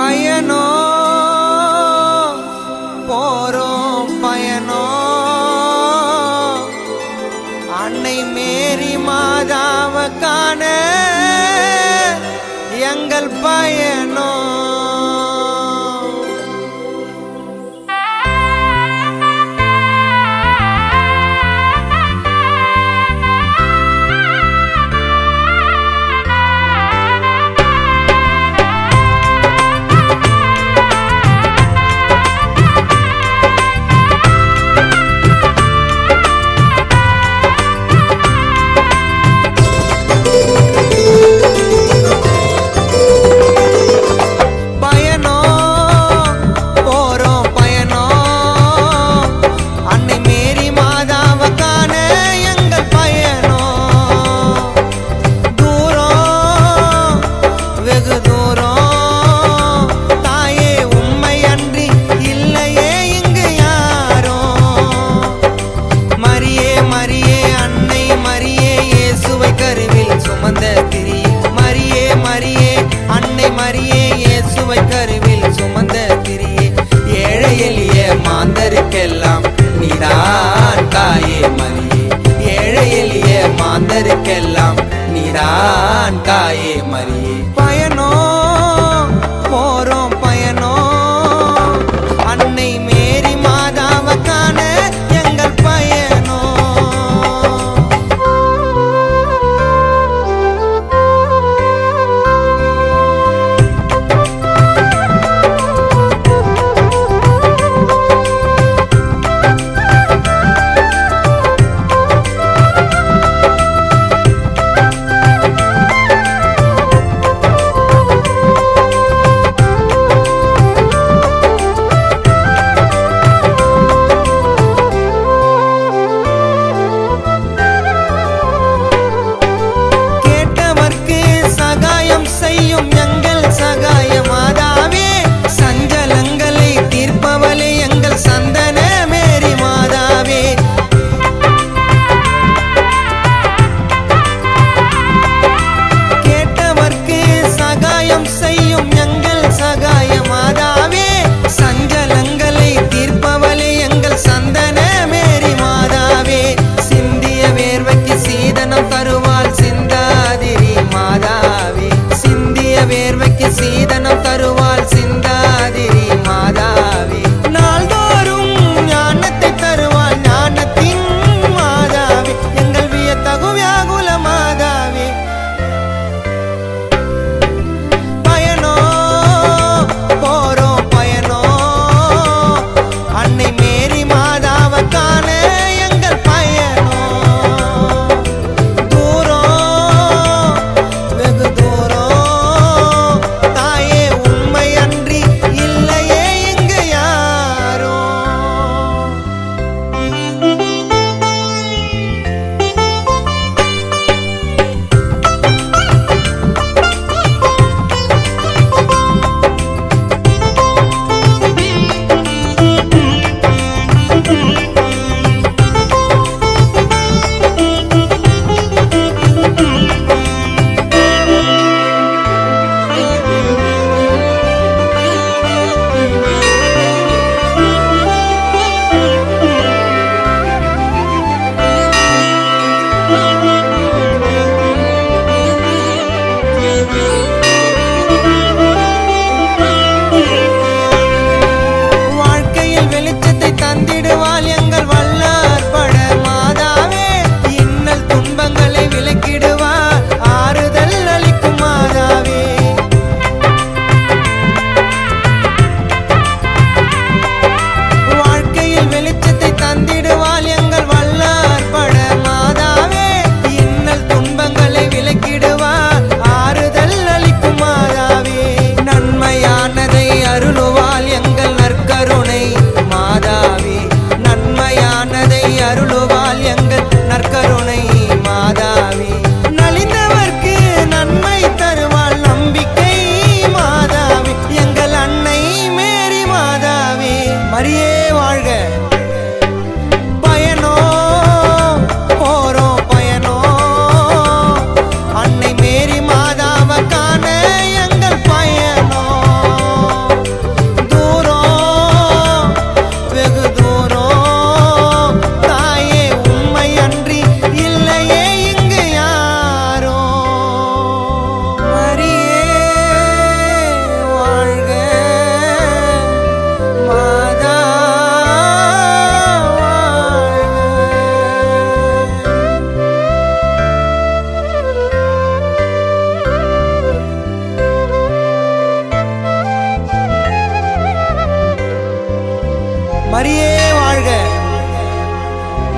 பயனோ போறோம் பயனோ அன்னை மேரி மாதாவ காண எங்கள் பயனோ மாந்தருக்கெல்லாம் நீதான் தாயே மரியே ஏழை எளிய மாந்தருக்கெல்லாம் நீதான் தாயே மரியே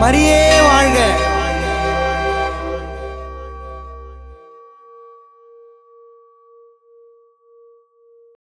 மரியே.